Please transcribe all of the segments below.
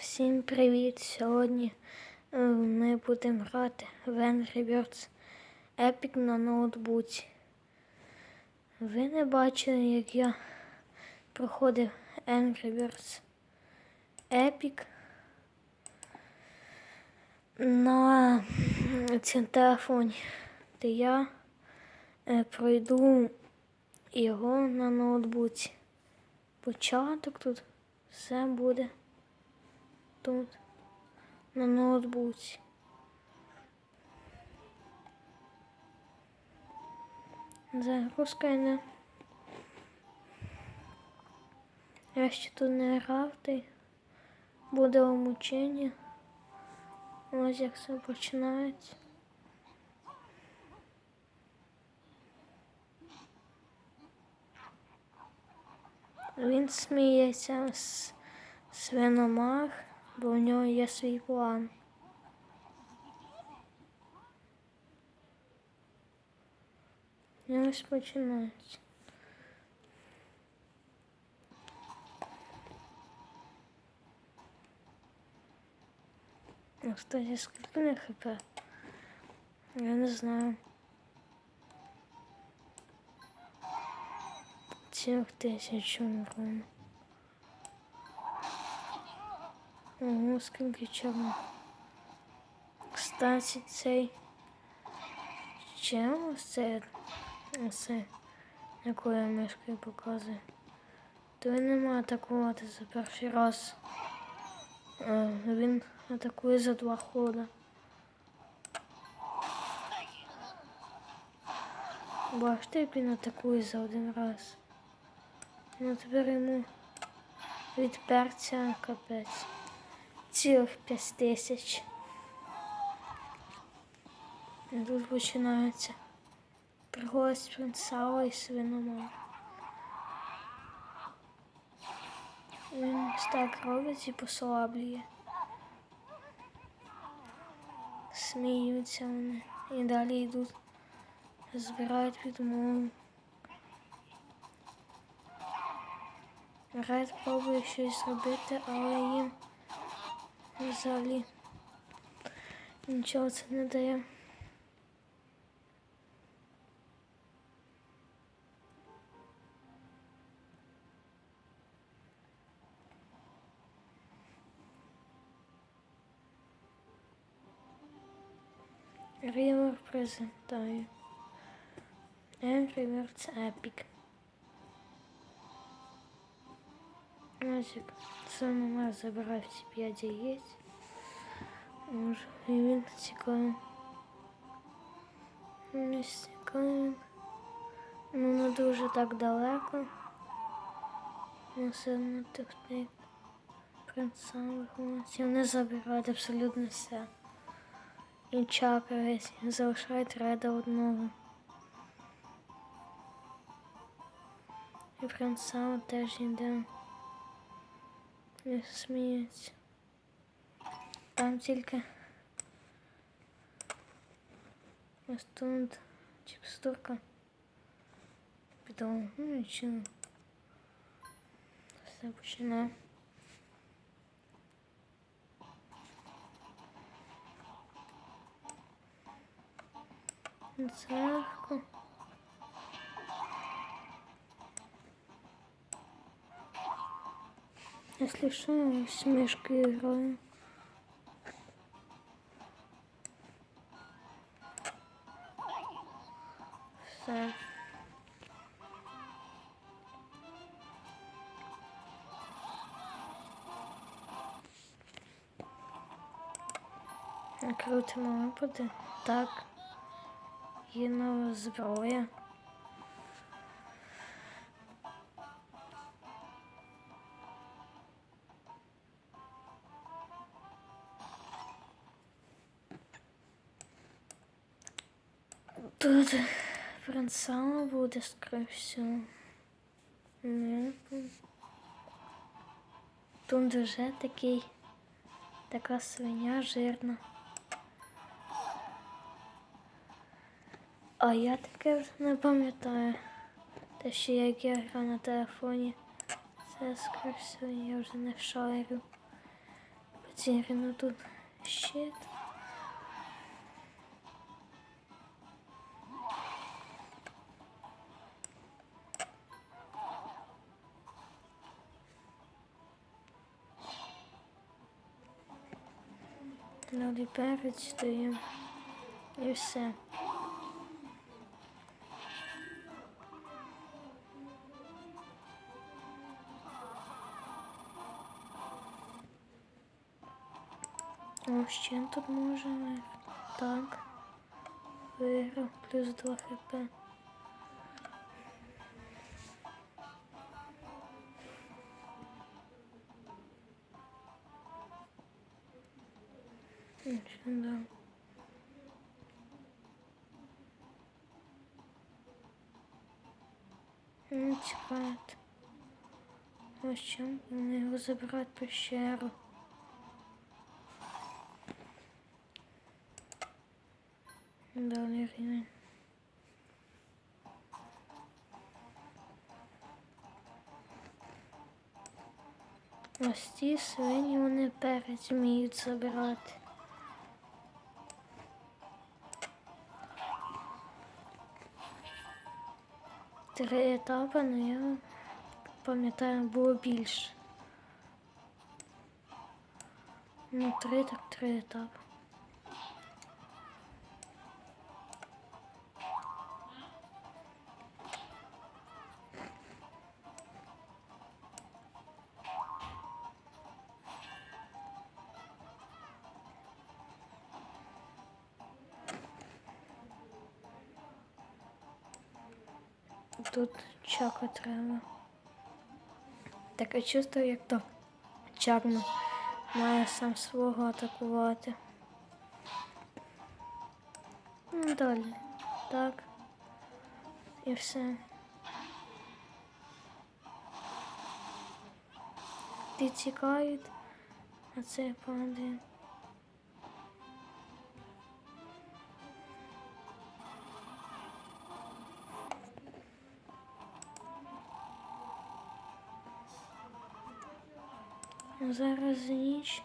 Всім привіт! Сьогодні е, ми будемо грати в Angry Birds Epic на ноутбуці. Ви не бачили, як я проходив Angry Birds Epic на цьому телефоні, де я е, пройду його на ноутбуці. Початок тут все буде тут на ноутбуці. Загрузка йде. Я ще тут не грав, ти буде обучення. Ось як все починається. Він сміється з свиномах, бо у нього є свій план. І ось починається. Ну, Кстати, скільки не хп? Я не знаю. Цілих тисяч урон. Ого, скільки чого. Кстати, цей чим це, оце, якою мишкою показує. То він не має атакувати за перший раз. Він атакує за два хода. Бачите, як він атакує за один раз. Ну тепер йому від перця капець. Цілих п'ять тисяч. Тут починається пригода з принцала і свиномар. Він так робить і послаблює. Сміються вони і далі йдуть, збирають відмову. Ред пробує щось зробити, але їм взагалі нічого це не дає. Рівер презентає. Angry Birds Epic. Ось як саме забирав ці 5 яєць. Може, і він цікавий. Не цікавий. Ну, не дуже так далеко. Ну, все одно тих тих принца виходить. Вони забирають абсолютно все. І чакають, залишають реда одного. І принца теж йде. Не сміється. Там тільки ось тут текстурка. Піду, ну нічого. Все починає. Це Если что, с мишкой играю. Все. Крутимо випади. Так. Є нова зброя. Тут принцала буде, скоріше всього. Не. Тут вже такий, така свиня жирна. А я таке вже не пам'ятаю. Те, що як я грав на телефоні, це скоріше я вже не шарю. Потеряно тут щит. Далі перець даємо. І все. О, ще тут можемо. Так. Виграв. Плюс 2 хп. Чекають. Ось чим вони його забирають пещеру. Далі рівень. Ось ті свині вони перець вміють забирати. Три етапи, але я пам'ятаю, було більше. Ну, три так три етапи. Тут чака треба. Таке чувство, як то чарно має сам свого атакувати. Ну, далі. Так. І все. Ті а це падає. Зараз ніч.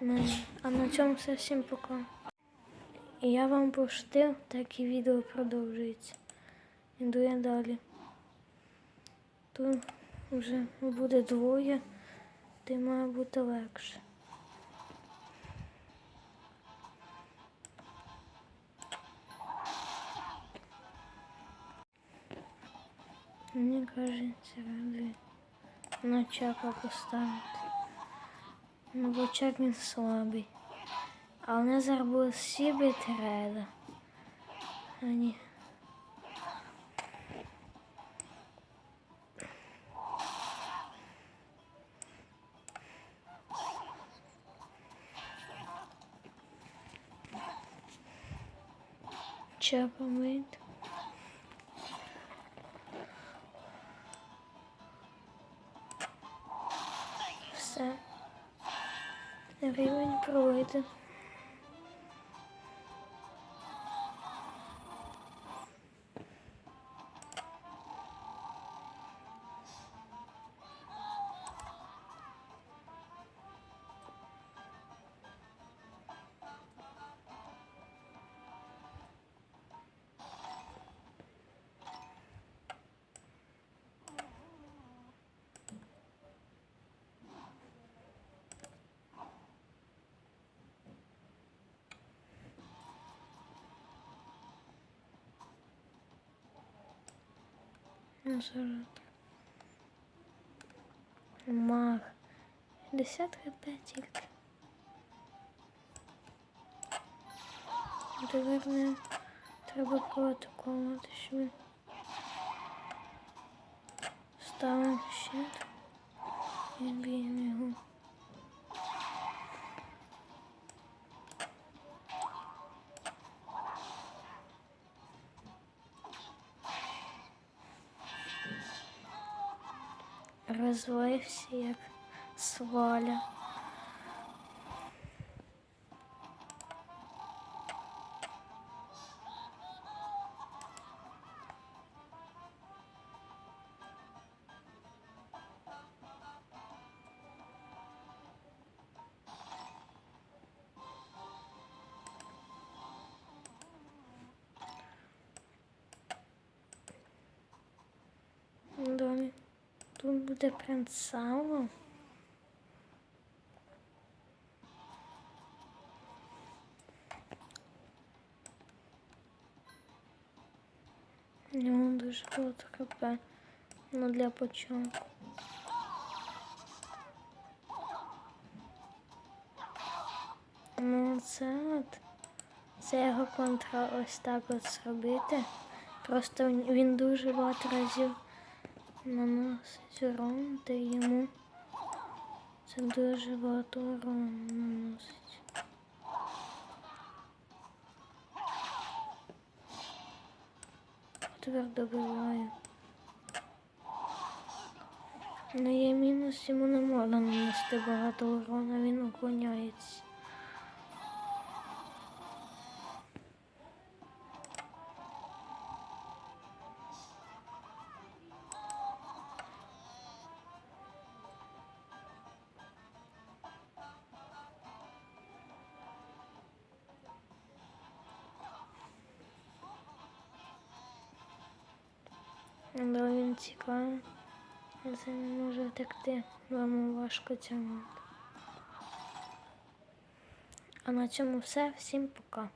Ну, А на цьому все всім пока. Я вам поштив, так і відео продовжується. Іду я далі. Тут вже буде двоє, й має бути легше. Мені кажеться, ради на чака поставити. Ну, бо чак він слабий. А вони зараз будуть всі бити реда. А ні. Чапа мить. Рівень Назарат. Мах. 50 хп тільки. Наверное, треба проатакувати, що він. Ставимо щит і б'ємо його. Розлився як сваля. Тут буде принц Сало. У дуже багато хп. Ну для початку. Ну, це от. Це його контра ось так от зробити. Просто він дуже багато разів наносить урон, та йому це дуже багато урону наносить. Тепер добиваю. Ну є мінус, йому не можна нанести багато урону, він уклоняється. Да, він цікавий. Це не може втекти. вам важко тягнути. А на цьому все. Всім пока.